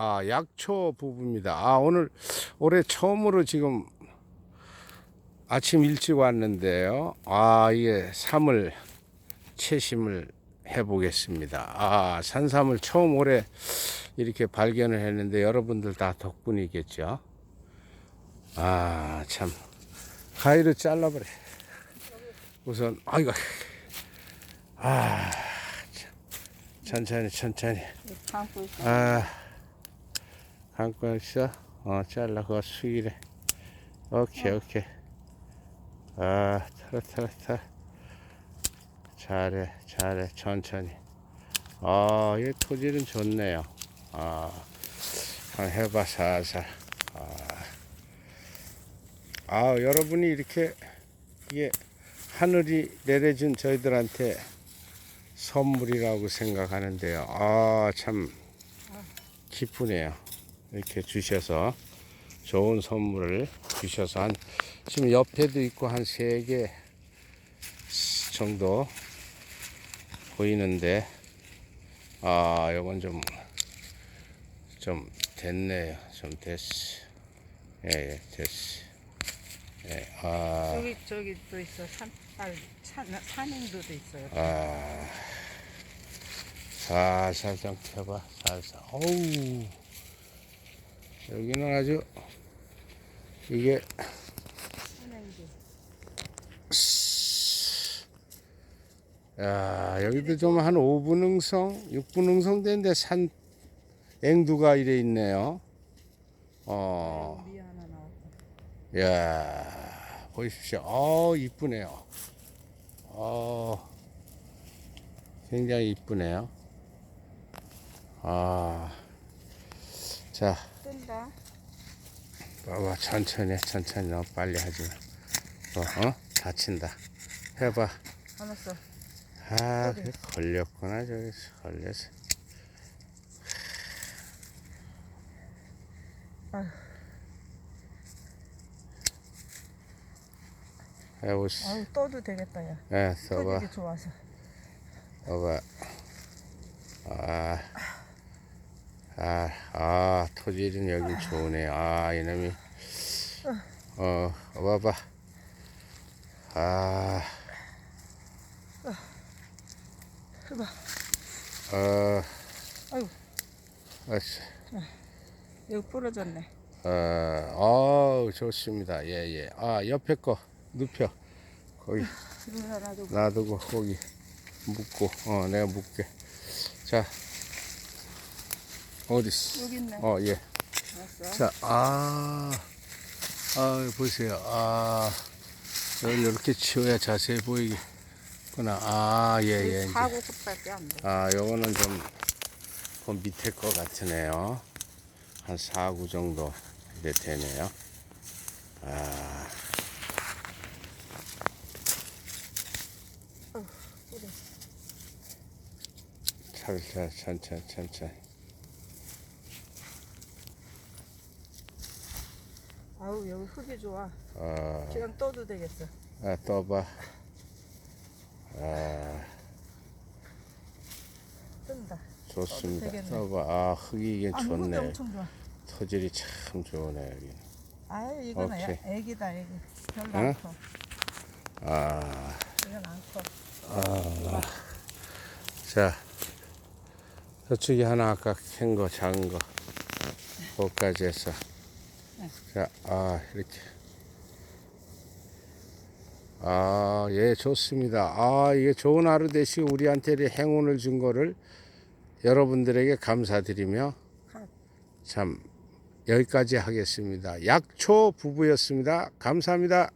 아, 약초 부부입니다. 아, 오늘 올해 처음으로 지금 아침 일찍 왔는데요. 아, 이게 삼을 채심을 해 보겠습니다. 아, 산삼을 처음 올해 이렇게 발견을 했는데 여러분들 다 덕분이겠죠. 아, 참. 가위로 잘라버려. 우선, 아이고. 아, 참. 천천히, 천천히. 있어. 아, 감고 있어? 어, 잘라, 그거 수기래. 오케이, 오케이. 아, 털어, 털어, 털어. 잘해, 잘해, 천천히. 아, 이 토질은 좋네요. 아, 한번 해봐, 살살. 아, 아, 여러분이 이렇게, 이게, 하늘이 내려준 저희들한테 선물이라고 생각하는데요. 아, 참, 기쁘네요. 이렇게 주셔서 좋은 선물을 주셔서 한 지금 옆에도 있고 한 세 개 정도 보이는데 아 요건 좀 좀 됐네요. 좀 됐어. 예, 예 됐어. 예, 아, 저기 저기 또 있어. 산, 아, 산 산행도도 있어요. 아, 살살 좀 펴봐, 살살. 어우, 여기는 아주 이게. 야, 여기도 좀 한 5분 응성, 6분 응성 되는데 산 앵두가 이래 있네요. 어. 야, 보십시오. 어, 이쁘네요. 어, 굉장히 이쁘네요. 아, 자. 봐봐, 천천히, 해, 천천히, 너무 빨리 하지 마. 어, 어? 다친다. 해봐. 알았어. 아, 그래, 걸렸구나, 저기, 걸렸어. 해보시. 아유 떠도 되겠다 야. 예, 써봐, 토질이 좋아서. 써봐. 아, 아, 아, 토질은 여기 좋으네. 아, 이놈이. 어, 봐봐. 아, 해봐. 어, 아이고 아씨. 여기 부러졌네. 어, 어우, 좋습니다. 예, 예. 아, 옆에 거 눕혀. 거기 이거 하나도 놔두고 거기 묶고, 어, 내가 묶게. 자, 어딨어? 여기 있네. 어, 예. 알았어. 자, 아, 아, 보세요. 아, 여기 이렇게 치워야 자세히 보이겠구나. 아, 예, 예. 이제. 사고 끝밖에 안 돼. 아, 요거는 좀, 그 밑에 거 같으네요. 한 4구 정도 이래 되네요. 아. 살살, 천천히, 천천히. 아우 여기 흙이 좋아. 아, 그냥 떠도 되겠어. 아 떠봐. 아, 뜬다. 좋습니다. 떠도 되겠네. 떠봐. 아, 흙이 이게 아 흙이 좋네. 엄청 좋아. 토질이 참 좋네, 여기. 아유 이거는 야, 오케이. 애기다 애기. 별로 응? 안 커. 아, 이건 안 커. 아. 자, 저쪽에 하나 아까 캔 거, 작은 거. 그거까지 했어. 자, 아, 이렇게. 아, 예, 좋습니다. 아, 이게 좋은 하루 되시고 우리한테 이 행운을 준 거를 여러분들에게 감사드리며 참 여기까지 하겠습니다. 약초 부부였습니다. 감사합니다.